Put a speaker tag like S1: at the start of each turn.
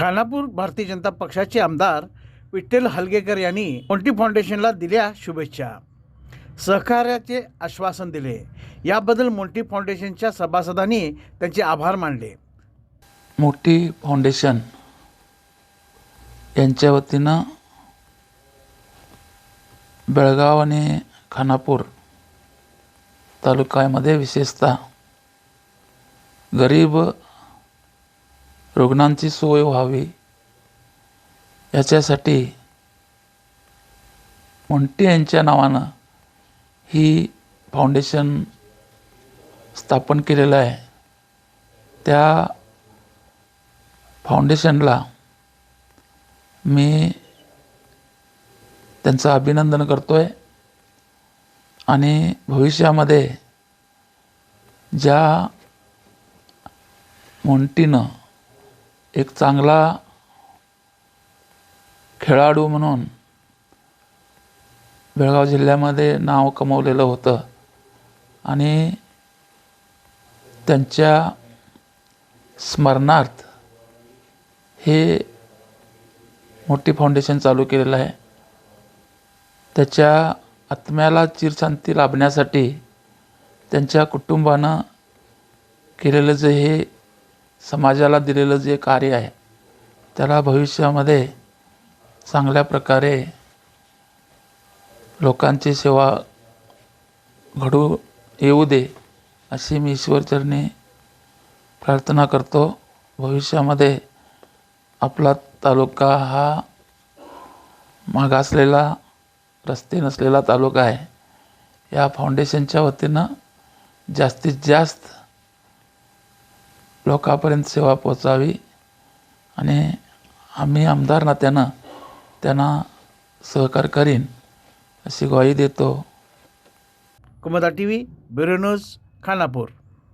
S1: खानापूर भारतीय जनता पक्षाचे आमदार विठ्ठल हलगेकर यांनी मोंटी फाउंडेशनला दिल्या शुभेच्छा. सहकार्याचे आश्वासन दिले. याबद्दल मोंटी फाउंडेशनच्या सभासदांनी त्यांचे आभार मानले.
S2: मोठी फाउंडेशन यांच्या वतीनं बेळगाव आणि खानापूर तालुक्यामध्ये विशेषतः गरीब रुग्णांची सोय व्हावी याच्यासाठी मोंटी यांच्या नावानं ही फाउंडेशन स्थापन केलेलं आहे. त्या फाउंडेशनला मी त्यांचं अभिनंदन करतो आहे आणि भविष्यामध्ये ज्या मोंटीनं एक चांगला खेळाडू म्हणून बेळगाव जिल्ह्यामध्ये नाव कमवलेलं होतं. आणि त्यांच्या स्मरणार्थ हे मोठी फाउंडेशन चालू केलेलं आहे. त्याच्या आत्म्याला चिरशांती लाभण्यासाठी त्यांच्या कुटुंबानं केलेलं जे हे समाजाला दिलेलं जे कार्य आहे त्याला भविष्यामध्ये चांगल्या प्रकारे लोकांची सेवा घडू येऊ दे अशी मी ईश्वरचरणी प्रार्थना करतो. भविष्यामध्ये आपला तालुका हा मागासलेला रस्ते नसलेला तालुका आहे. या फाउंडेशनच्या वतीनं जास्तीत जास्त लोकांपर्यंत सेवा पोचावी आणि आम्ही आमदार नात्यानं त्यांना सहकार करीन अशी ग्वाही देतो.
S1: कुमदा T V bureau news Khanapur.